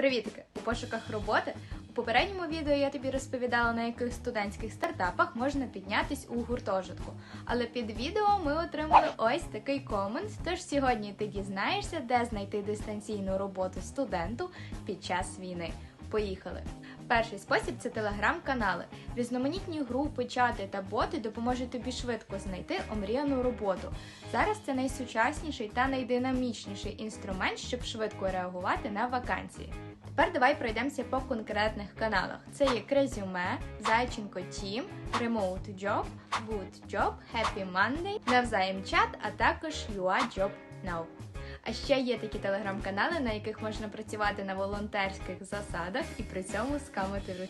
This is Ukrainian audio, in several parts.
Привітки! У пошуках роботи у попередньому відео я тобі розповідала, на яких студентських стартапах можна піднятись у гуртожитку. Але під відео ми отримали ось такий комент. Тож сьогодні ти дізнаєшся, де знайти дистанційну роботу студенту під час війни. Поїхали! Перший спосіб це телеграм-канали. Різноманітні групи, чати та боти допоможуть тобі швидко знайти омріяну роботу. Зараз це найсучасніший та найдинамічніший інструмент, щоб швидко реагувати на вакансії. Тепер давай пройдемося по конкретних каналах. Це є Крезюме, Зайченко Тім, Remote Job, Good Job, Happy Monday, Навзаєм чат, а також UA Job Now. А ще є такі телеграм-канали, на яких можна працювати на волонтерських засадах і при цьому скамити ру...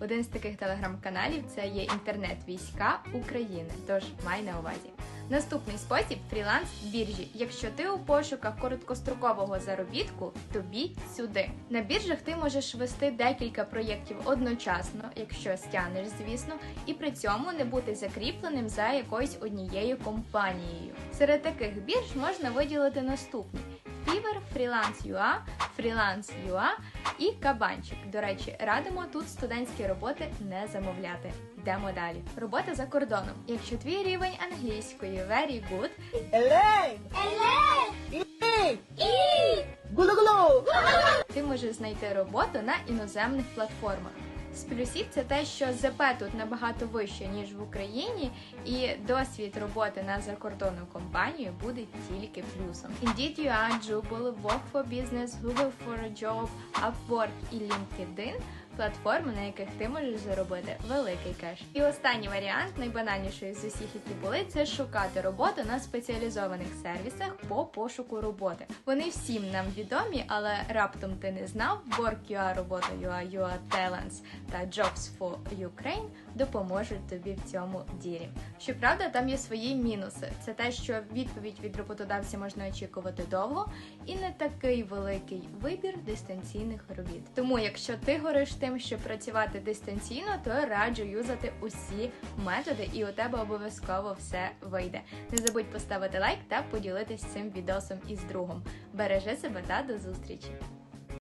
Один з таких телеграм-каналів це є інтернет-війська України. Тож май на увазі. Наступний спосіб фріланс біржі. Якщо ти у пошуках короткострокового заробітку, тобі сюди. На біржах ти можеш вести декілька проєктів одночасно, якщо стягнеш, звісно, і при цьому не бути закріпленим за якоюсь однією компанією. Серед таких бірж можна виділити наступні: Fiverr, Freelance.ua, Freelance.ua і Кабанчик. До речі, радимо тут студентські роботи не замовляти. Йдемо далі. Робота за кордоном. Якщо твій рівень англійської very good! Ти можеш знайти роботу на іноземних платформах. З плюсів це те, що ЗП тут набагато вище, ніж в Україні, і досвід роботи на закордонну компанію буде тільки плюсом. Indeed.ua, Jubal, Work for Business, Google for a Job, Upwork і LinkedIn – платформи, на яких ти можеш заробити великий кеш. І останній варіант, найбанальніший з усіх, які були, це шукати роботу на спеціалізованих сервісах по пошуку роботи. Вони всім нам відомі, але раптом ти не знав. Work.ua, робота.ua, UA Talents та Jobs for Ukraine допоможуть тобі в цьому ділі. Щоправда, там є свої мінуси. Це те, що відповідь від роботодавця можна очікувати довго, і не такий великий вибір дистанційних робіт. Тому, якщо ти гориш тим, щоб працювати дистанційно, то раджу юзати усі методи, і у тебе обов'язково все вийде. Не забудь поставити лайк та поділитись цим відосом із другом. Бережи себе та до зустрічі!